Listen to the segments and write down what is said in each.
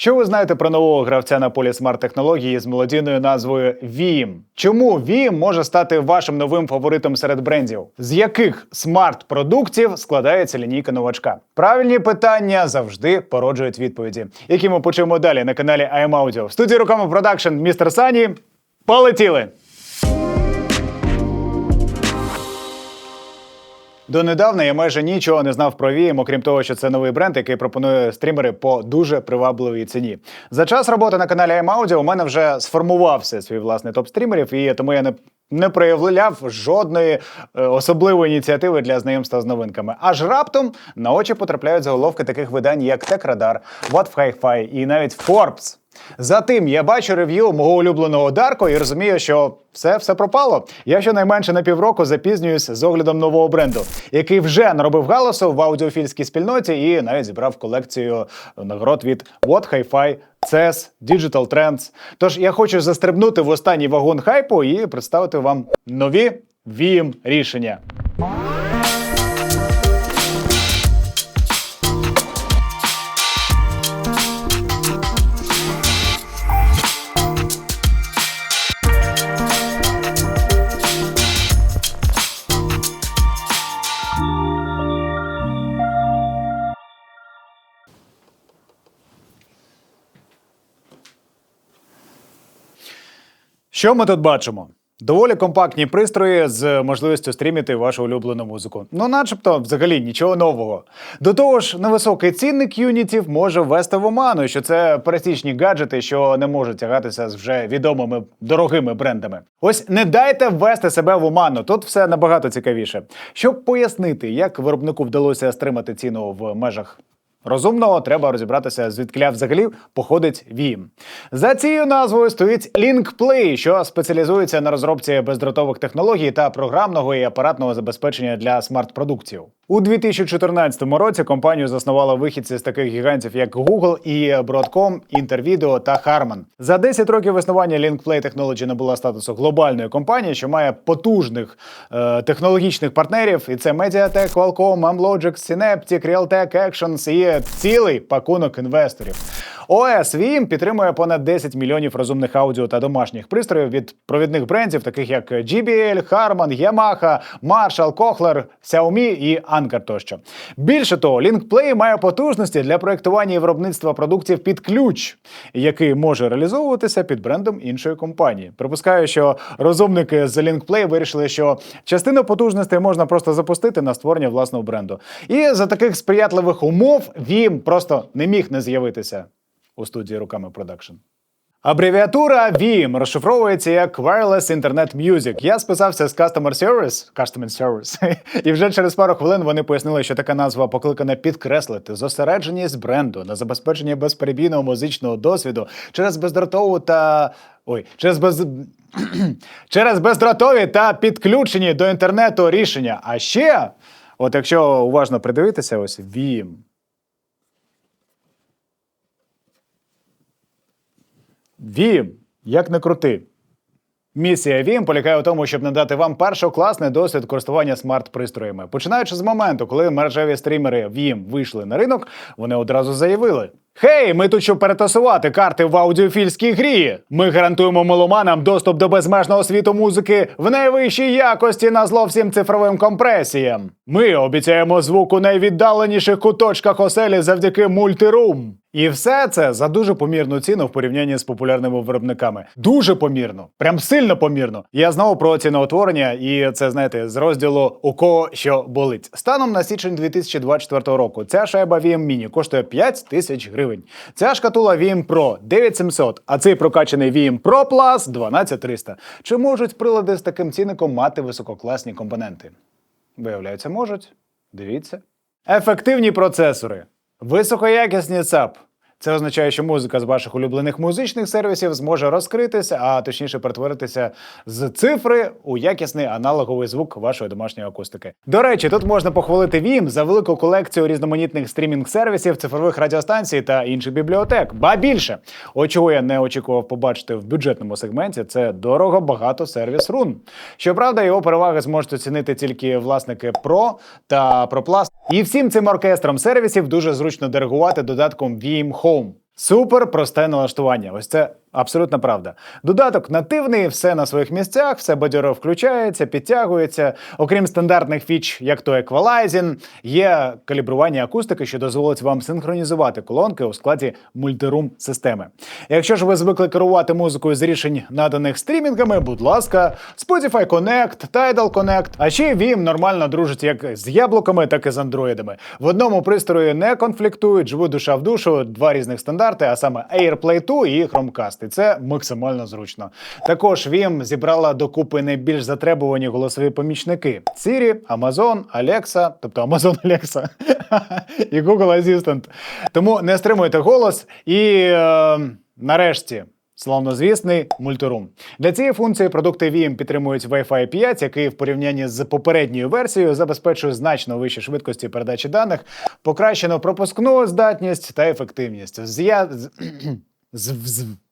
Що ви знаєте про нового гравця на полі смарт-технології з мелодійною назвою Vim? Чому Vim може стати вашим новим фаворитом серед брендів? З яких смарт-продуктів складається лінійка новачка? Правильні питання завжди породжують відповіді, які ми почуємо далі на каналі IM Audio. В студії руками продакшн містер Сані. Полетіли! Донедавна я майже нічого не знав про Vim, окрім того, що це новий бренд, який пропонує стрімери по дуже привабливій ціні. За час роботи на каналі iMaudio у мене вже сформувався свій власний топ стрімерів, і тому я не. Не проявляв жодної е, особливої ініціативи для знайомства з новинками. Аж раптом на очі потрапляють заголовки таких видань, як TechRadar, What Hi-Fi і навіть Forbes. Затим я бачу рев'ю мого улюбленого Дарко і розумію, що все все пропало. Я щонайменше на півроку запізнююсь з оглядом нового бренду, який вже наробив галасу в аудіофільській спільноті і навіть зібрав колекцію нагород від What Hi-Fi, CES, Digital Trends. Тож я хочу застрибнути в останній вагон хайпу і представити вам нові VIM рішення. Що ми тут бачимо? Доволі компактні пристрої з можливістю стрімити вашу улюблену музику. Ну, начебто, взагалі нічого нового. До того ж, невисокий цінник юнітів може ввести в оману, що це пересічні гаджети, що не можуть тягатися з вже відомими дорогими брендами. Ось не дайте ввести себе в оману. Тут все набагато цікавіше. Щоб пояснити, як виробнику вдалося стримати ціну в межах Розумного треба розібратися, звідкля взагалі походить Vim. За цією назвою стоїть LinkPlay, що спеціалізується на розробці бездротових технологій та програмного і апаратного забезпечення для смарт-продуктів. У 2014 році компанію заснували вихідці з таких гігантів, як Google і Broadcom, Intervideo та Harman. За 10 років існування LinkPlay Technology набула статусу глобальної компанії, що має потужних е, технологічних партнерів, і це Mediatek, Qualcomm, Amlogic, Synaptic, Realtek, Actions і цілий пакунок інвесторів. ОС Vim підтримує понад 10 мільйонів розумних аудіо та домашніх пристроїв від провідних брендів, таких як JBL, Harman, Yamaha, Marshall, Kohler, Xiaomi і Anker тощо. Більше того, LinkPlay має потужності для проєктування і виробництва продуктів під ключ, який може реалізовуватися під брендом іншої компанії. Припускаю, що розумники з LinkPlay вирішили, що частину потужностей можна просто запустити на створення власного бренду. І за таких сприятливих умов Vim просто не міг не з'явитися у студії руками продакшн. Абревіатура VIM розшифровується як Wireless Internet Music. Я списався з Customer Service, Customer Service, і вже через пару хвилин вони пояснили, що така назва покликана підкреслити зосередженість бренду на забезпеченні безперебійного музичного досвіду через бездротову та ой, через без. через бездротові та підключені до інтернету рішення. А ще, от якщо уважно придивитися, ось VIM. Вім, як не крути. Місія Вім полягає у тому, щоб надати вам першокласний досвід користування смарт-пристроями. Починаючи з моменту, коли мережеві стрімери Вім вийшли на ринок, вони одразу заявили: Хей, ми тут щоб перетасувати карти в аудіофільській грі. Ми гарантуємо меломанам доступ до безмежного світу музики в найвищій якості на зло всім цифровим компресіям. Ми обіцяємо звук у найвіддаленіших куточках оселі завдяки мультирум. І все це за дуже помірну ціну в порівнянні з популярними виробниками. Дуже помірно, прям сильно помірно. Я знову про ціноутворення, і це знаєте з розділу у кого що болить. Станом на січень 2024 року ця шайба VM Mini коштує 5 тисяч гривень. Ця шкатула VM Pro 9700, а цей прокачаний VM Pro Plus 12300. Чи можуть прилади з таким цінником мати висококласні компоненти? Виявляється, можуть. Дивіться. Ефективні процесори. Високоякісні ЦАП. Це означає, що музика з ваших улюблених музичних сервісів зможе розкритися, а точніше перетворитися з цифри у якісний аналоговий звук вашої домашньої акустики. До речі, тут можна похвалити Vim за велику колекцію різноманітних стрімінг-сервісів, цифрових радіостанцій та інших бібліотек. Ба більше, от чого я не очікував побачити в бюджетному сегменті, це дорого багато сервіс Run. Щоправда, його переваги зможуть оцінити тільки власники Pro та Pro Plus. І всім цим оркестром сервісів дуже зручно диригувати додатком Vim Home. Супер просте налаштування. Ось це абсолютно правда. Додаток нативний, все на своїх місцях, все бадьоро включається, підтягується. Окрім стандартних фіч, як то еквалайзін, є калібрування акустики, що дозволить вам синхронізувати колонки у складі мультирум системи. Якщо ж ви звикли керувати музикою з рішень, наданих стрімінгами, будь ласка, Spotify Connect, Tidal Connect, а ще Vim нормально дружить як з яблуками, так і з андроїдами. В одному пристрої не конфліктують, живуть душа в душу, два різних стандарти, а саме AirPlay 2 і Chromecast. І це максимально зручно. Також Vim зібрала докупи найбільш затребувані голосові помічники: Siri, Amazon, Alexa, тобто Amazon Alexa і Google Assistant. Тому не стримуйте голос і е, нарешті. Славнозвісний мультирум. Для цієї функції продукти Vim підтримують Wi-Fi 5, який в порівнянні з попередньою версією забезпечує значно вищі швидкості передачі даних, покращену пропускну здатність та ефективність. З'я...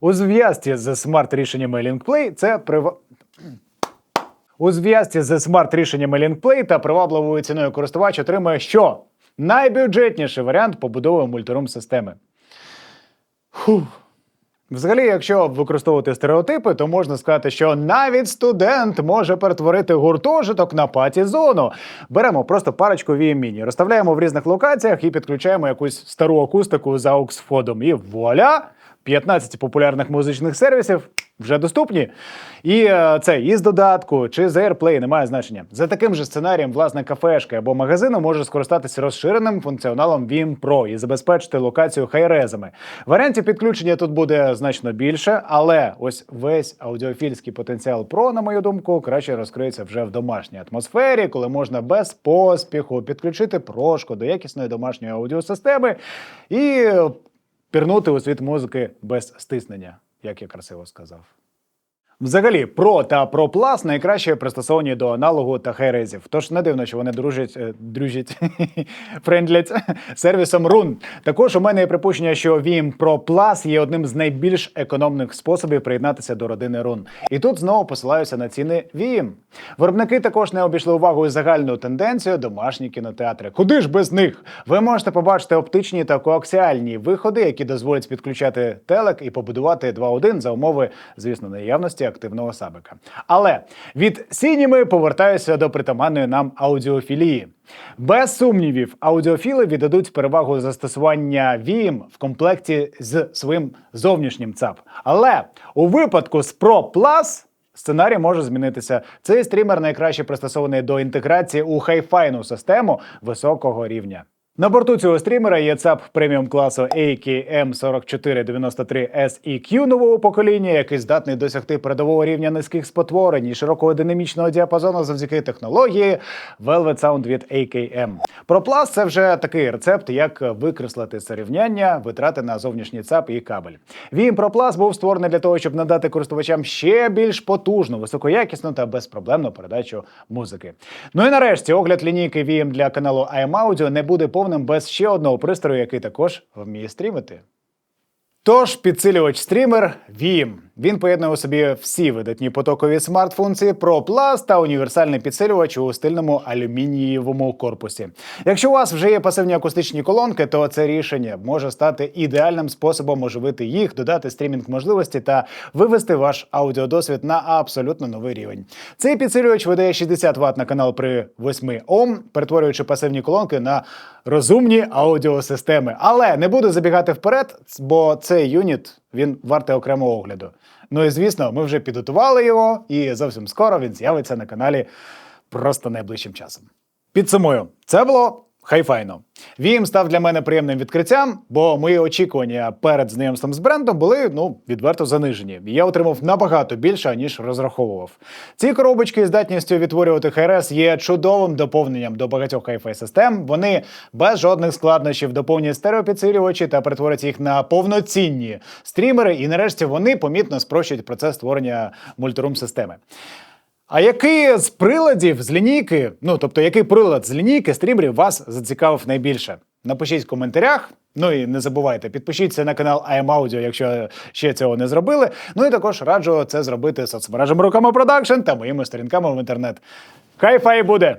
У зв'язці з смарт-рішеннями LinkPlay це прив... У зв'язці з смарт-рішеннями LinkPlay та привабливою ціною користувач отримує що? Найбюджетніший варіант побудови мультирум системи. Фух. Взагалі, якщо використовувати стереотипи, то можна сказати, що навіть студент може перетворити гуртожиток на паті-зону. Беремо просто парочку VMini, розставляємо в різних локаціях і підключаємо якусь стару акустику за Оксфодом. І вуаля! 15 популярних музичних сервісів вже доступні. І е, це із додатку чи з AirPlay, немає значення. За таким же сценарієм власне кафешки або магазину може скористатися розширеним функціоналом Vim Pro і забезпечити локацію хайрезами. Варіантів підключення тут буде значно більше, але ось весь аудіофільський потенціал Pro, на мою думку, краще розкриється вже в домашній атмосфері, коли можна без поспіху підключити прошку до якісної домашньої аудіосистеми і пірнути у світ музики без стиснення, як я красиво сказав. Взагалі, Pro та Pro Plus найкраще пристосовані до аналогу та хайрезів. Тож не дивно, що вони дружать, е, дружать френдлять сервісом Run. Також у мене є припущення, що Vim Pro Plus є одним з найбільш економних способів приєднатися до родини Run. І тут знову посилаюся на ціни Vim. Виробники також не обійшли увагою загальну тенденцію домашні кінотеатри. Куди ж без них? Ви можете побачити оптичні та коаксіальні виходи, які дозволять підключати телек і побудувати 2.1 за умови, звісно, наявності активного сабика. Але від сініми повертаюся до притаманної нам аудіофілії. Без сумнівів, аудіофіли віддадуть перевагу застосування Vim в комплекті з своїм зовнішнім ЦАП. Але у випадку з Pro Plus Сценарій може змінитися. Цей стрімер найкраще пристосований до інтеграції у хай-файну систему високого рівня. На борту цього стрімера є ЦАП преміум класу AKM4493 SEQ нового покоління, який здатний досягти передового рівня низьких спотворень і широкого динамічного діапазону завдяки технології Velvet Sound від AKM. ProPlus – це вже такий рецепт, як викреслити це рівняння, витрати на зовнішній ЦАП і кабель. Vim Pro Plus був створений для того, щоб надати користувачам ще більш потужну, високоякісну та безпроблемну передачу музики. Ну і нарешті огляд лінійки Vim для каналу IM Audio не буде повним без ще одного пристрою, який також вміє стрімити. Тож підсилювач стрімер Vim. Він поєднує у собі всі видатні потокові смарт-функції Pro Plus та універсальний підсилювач у стильному алюмінієвому корпусі. Якщо у вас вже є пасивні акустичні колонки, то це рішення може стати ідеальним способом оживити їх, додати стрімінг можливості та вивести ваш аудіодосвід на абсолютно новий рівень. Цей підсилювач видає 60 Вт на канал при 8 Ом, перетворюючи пасивні колонки на розумні аудіосистеми. Але не буду забігати вперед, бо цей юніт він вартий окремого огляду. Ну і звісно, ми вже підготували його, і зовсім скоро він з'явиться на каналі просто найближчим часом. Підсумую, це було хайфайно. Він став для мене приємним відкриттям, бо мої очікування перед знайомством з брендом були ну відверто занижені. Я отримав набагато більше ніж розраховував. Ці коробочки з здатністю відтворювати ХРС є чудовим доповненням до багатьох hi-fi систем. Вони без жодних складнощів доповнюють стереопідсилювачі та перетворять їх на повноцінні стрімери. І нарешті вони помітно спрощують процес створення мультирум системи. А який з приладів з лінійки, ну тобто який прилад з лінійки стрімерів вас зацікавив найбільше? Напишіть в коментарях. Ну і не забувайте, підпишіться на канал IM Audio, якщо ще цього не зробили. Ну і також раджу це зробити соцмережами Руками Продакшн та моїми сторінками в інтернет. Хай фай буде!